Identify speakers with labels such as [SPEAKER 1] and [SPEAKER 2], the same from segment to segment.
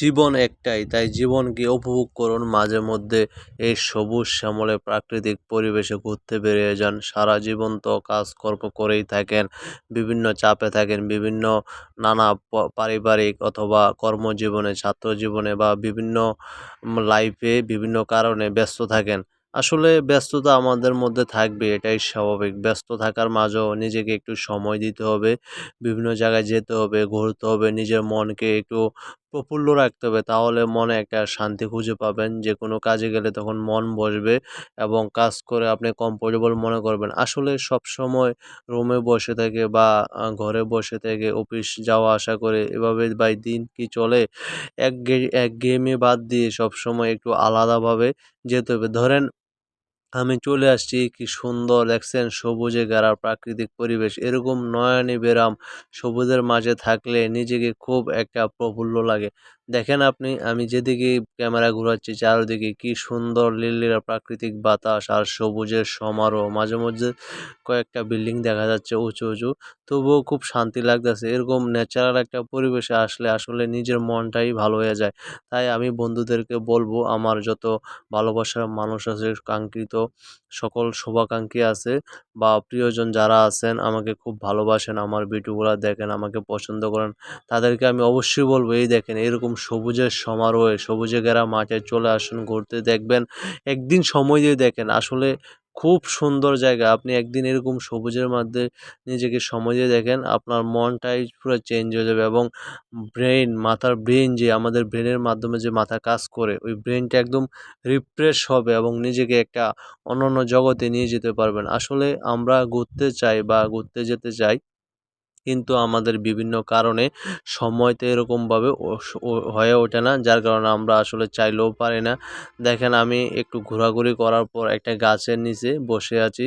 [SPEAKER 1] জীবন একটাই, তাই জীবনকে উপভোগ করুন, মাঝে মধ্যে এই সবুজ শ্যামলে প্রাকৃতিক পরিবেশে ঘুরতে বেরিয়ে যান। সারা জীবন তো কাজকর্ম করেই থাকেন, বিভিন্ন চাপে থাকেন, বিভিন্ন নানা পারিবারিক অথবা কর্মজীবনে ছাত্র জীবনে বা বিভিন্ন লাইফে বিভিন্ন কারণে ব্যস্ত থাকেন। আসলে ব্যস্ততা আমাদের মধ্যে থাকবে, এটাই স্বাভাবিক। ব্যস্ত থাকার মাঝেও নিজেকে একটু সময় দিতে হবে, বিভিন্ন জায়গায় যেতে হবে, ঘুরতে হবে, নিজের মনকে একটু প্রফুল্ল রাখতে হবে। তাহলে মনে একটা শান্তি খুঁজে পাবেন যে, কোনো কাজে গেলে তখন মন বসবে এবং কাজ করে আপনি কমফোর্টেবল মনে করবেন। আসলে সব সময় রুমে বসে থেকে বা ঘরে বসে থেকে অফিস যাওয়া আসা করে এভাবে বাই দিন কি চলে? এক এক গেমে বাদ দিয়ে সব সময় একটু আলাদাভাবে যেতে হবে। ধরেন আমি চলে আসছি, কি সুন্দর দেখছেন সবুজে ঘেরা প্রাকৃতিক পরিবেশ। এরকম নয়নি বেরাম সবুজের মাঝে থাকলে নিজেকে খুব একটা প্রফুল্ল লাগে। দেখেন আপনি, আমি যেদিকে ক্যামেরা ঘুরাচ্ছি, চারদিকে কি সুন্দর লীলা প্রাকৃতিক বাতাস আর সবুজের সমারোহ। মাঝে মধ্যে কয়েকটা বিল্ডিং দেখা যাচ্ছে উঁচু উঁচু। তবুও খুব শান্তি লাগতেছে। এরকম ন্যাচারাল একটা পরিবেশে আসলে আসলে নিজের মনটাই ভালো হয়ে যায়। তাই আমি বন্ধুদেরকে বলব, আমার যত ভালোবাসার মানুষ আছে, কাঙ্ক্ষিত সকল শুভাকাঙ্ক্ষী আছে বা প্রিয়জন যারা আছেন, আমাকে খুব ভালোবাসেন, আমার ভিডিওগুলো দেখেন, আমাকে পছন্দ করেন, তাদেরকে আমি অবশ্যই বলব, এই দেখেন, এরকম সবুজের সমারোহে, সবুজে ঘেরা মাঠে চলে আসুন, ঘুরতে দেখবেন, একদিন সময় দিয়ে দেখেন। আসলে খুব সুন্দর জায়গা। আপনি একদিন এরকম সবুজের মধ্যে নিজেকে সময় দিয়ে দেখেন, আপনার মনটাই পুরো চেঞ্জ হয়ে যাবে এবং ব্রেন মাথার ব্রেন যে, আমাদের ব্রেনের মাধ্যমে যে মাথা কাজ করে, ওই ব্রেনটা একদম রিফ্রেশ হবে এবং নিজেকে একটা অন্যান্য জগতে নিয়ে যেতে পারবেন। আসলে আমরা ঘুরতে চাই বা ঘুরতে যেতে চাই কিন্তু আমাদের বিভিন্ন কারণে সময়তে এরকমভাবে হয়ে ওঠে না। যার কারণে আমরা আসলে চাইলেও পারি না। দেখেন, আমি একটু ঘোরাঘুরি করার পর একটা গাছের নিচে বসে আছি।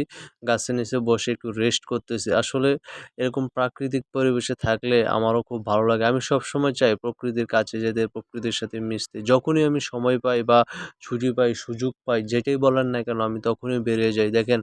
[SPEAKER 1] গাছের নিচে বসে একটু রেস্ট করতেছি। আসলে এরকম প্রাকৃতিক পরিবেশে থাকলে আমারও খুব ভালো লাগে। আমি সব সময় চাই প্রকৃতির কাছে যেতে, প্রকৃতির সাথে মিশতে। যখনই আমি সময় পাই বা ছুটি পাই, সুযোগ পাই, যেটাই বলেন না কেন, আমি তখনই বেরিয়ে যাই। দেখেন,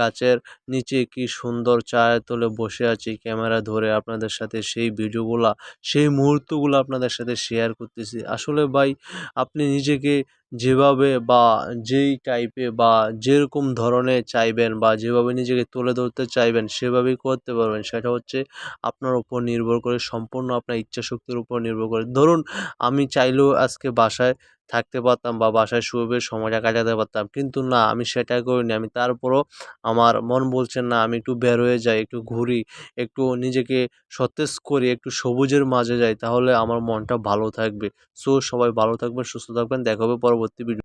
[SPEAKER 1] গাছের নিচে কি সুন্দর চায়ের তোলে বসে আছি, ক্যামেরা ধরে আপনাদের সাথে সেই ভিডিওগুলা সেই মুহূর্তগুলো আপনাদের সাথে শেয়ার করতেছি। আসলে ভাই আপনি নিজেকে যেভাবে বা যেই টাইপে বা যেরকম ধরনের চাইবেন বা যেভাবে নিজেকে তুলে ধরতে চাইবেন, সেভাবেই করতে পারবেন। সেটা হচ্ছে আপনার উপর নির্ভর করে, সম্পূর্ণ আপনার ইচ্ছাশক্তির উপর নির্ভর করে। ধরুন, আমি চাইলেও আজকে বাসায় থাকতে পারতাম বা বাসায় শুয়ে সময়টা কাটাতে পারতাম, কিন্তু না, আমি সেটা করিনি। আমি তারপরও আমার মন বলছে, না, আমি একটু বের হয়ে যাই, একটু ঘুরি, একটু নিজেকে সতেজ করি, একটু সবুজের মাঝে যাই, তাহলে আমার মনটা ভালো থাকবে। সো, সবাই ভালো থাকবেন, সুস্থ থাকবেন। দেখা হবে পরবর্তী ಒತ್ತಿ ಬಿಡು